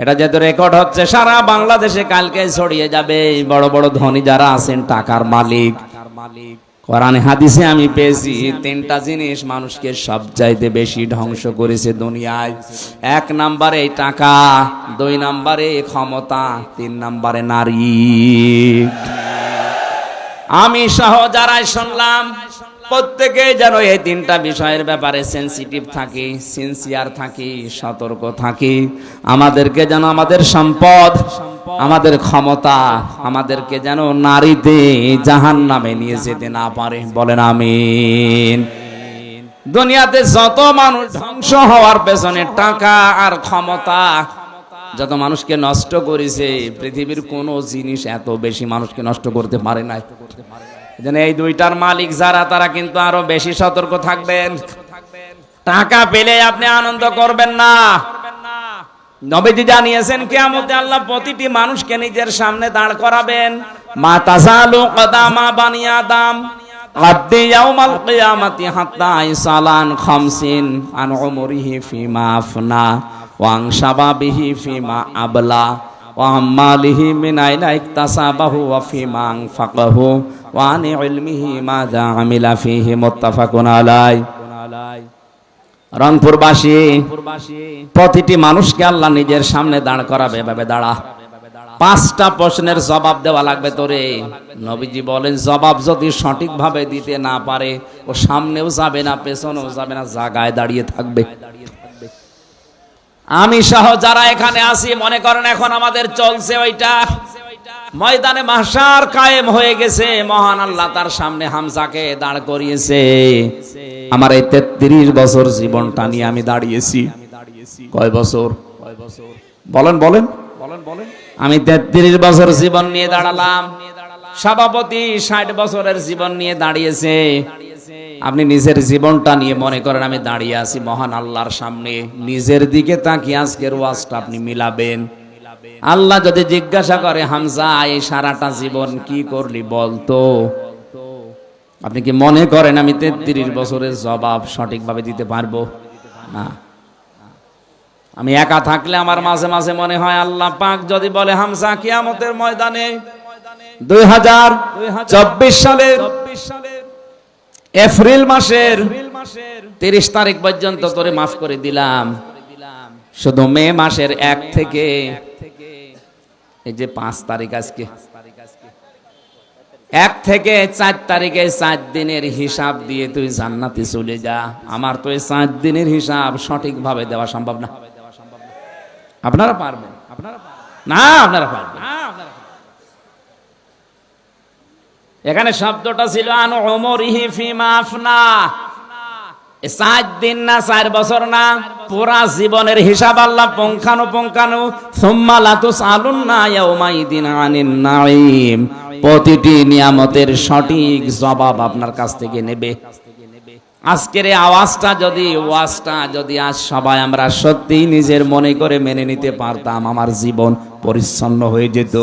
এটা যেহেতু রেকর্ড হচ্ছে, সারা বাংলাদেশে কালকে ছড়িয়ে যাবে। বড় বড় ধনী যারা আছেন, টাকার মালিক। কোরআনে, হাদিসে আমি পেয়েছি, তিনটা জিনিস মানুষকে সব চাইতে বেশি ধ্বংস করেছে দুনিয়ায়। এক নাম্বারে টাকা, দুই নাম্বারে ক্ষমতা, তিন নাম্বারে নারী। আমি সহ যারাই শুনলাম প্রত্যেকে যেন এই তিনটা বিষয়ের ব্যাপারে সেন্সিটিভ থাকি সিনসিয়ার থাকি, সতর্ক থাকি। আমাদেরকে যেন আমাদের সম্পদ, আমাদের ক্ষমতা, আমাদেরকে যেন নারীতে জাহান নামে নিয়ে যেতে না পারে। বলেন আমিন। দুনিয়াতে যত মানুষ ধ্বংস হওয়ার পেছনে টাকা আর ক্ষমতা, যত মানুষকে নষ্ট করেছে, পৃথিবীর কোনো জিনিস এত বেশি মানুষকে নষ্ট করতে পারে নাই। যেন এই দুইটার মালিক যারা, তারা কিন্তু আরও বেশি সতর্ক থাকবেন। টাকা পেলে আপনি আনন্দ করবেন না। নবীজি জানিয়েছেন, কিয়ামতে আল্লাহ প্রতিটি মানুষকে নিজের সামনে দাঁড় করাবেন। মা তাসালু কদামা বানিয়া দাম আদ্দি ইয়াউমাল হাত্তা খামসিন আন ফিমা আফনা ওয়াং শাবাবিহি ফিমা আবলা। وعماله من أين اكتسبه وفيما أنفقه وعن علمه ماذا عمل فيه متفق عليه রংপুরবাসী প্রতিটি মানুষকে আল্লাহ নিজের সামনে দাঁড় করাবে এভাবে দাঁড়া পাঁচটা প্রশ্নের জবাব দেওয়া লাগবে তোরে নবীজি বলেন জবাব যদি সঠিকভাবে দিতে না পারে ও সামনেও যাবে না পেছনেও যাবে না জায়গায় দাঁড়িয়ে থাকবে আমি সহ যারা এখানে আছি, মনে করেন এখন আমাদের চলছে ওইটা। ময়দানে মাসার কায়েম হয়ে গেছে। মহান আল্লাহ তার সামনে হামজাকে দাঁড় করিয়েছে। আমার এই তেত্রিশ বছর জীবনটা নিয়ে আমি দাঁড়িয়েছি। কয় বছর? বলেন বলেন বলেন বলেন। আমি তেত্রিশ বছর জীবন নিয়ে দাঁড়ালাম। সভাপতি ষাট বছরের জীবন নিয়ে দাঁড়িয়েছে। আপনি নিজের জীবনটা নিয়ে মনে করেন, আমি দাঁড়িয়ে আছি মহান আল্লাহর সামনে। নিজের দিকে তাকিয়ে আজকের ওয়াজটা আপনি মিলাবেন। আল্লাহ যদি জিজ্ঞাসা করে, হামজা, এই সারাটা জীবন কি করলি বলতো? আপনি কি মনে করেন আমি তেত্রিশ বছরের জবাব সঠিকভাবে দিতে পারব? না। আমি একা থাকলে আমার মাঝে মাঝে মনে হয় আল্লাহ পাক যদি বলে, হামজা, কিয়ামতের ময়দানে দুই হাজার চব্বিশ সালের এপ্রিল মাসের তিরিশ তারিখ পর্যন্ত তোরে মাফ করে দিলাম। শুধু মে মাসের এক থেকে এই যে পাঁচ তারিখ আজকে। এক থেকে চার তারিখে চার দিনের হিসাব দিয়ে তুই জান্নাতে চলে যা। আমার তো এই চার দিনের হিসাব সঠিকভাবে দেওয়া সম্ভব না। আপনারা পারবেন? আপনারা না আপনারা পারবেন এখানে শব্দটা ছিল, আন ওমরিহি ফিমা আফনা। এ চার দিন না, চার বছর না, পুরা জীবনের হিসাব আল্লাহ পঙ্খানো পঙ্খানো সুম্মা লাতুস আলুন না ইয়াউমাইদিন আনিন নাঈম। প্রতিটি নিয়ামতের সঠিক জবাব আপনার কাছ থেকে নেবে। আজকের এই আওয়াজটা যদি, ওয়াজটা যদি আজ সবাই আমরা সত্যিই নিজের মনে করে মেনে নিতে পারতাম, আমার জীবন পরিচ্ছন্ন হয়ে যেত।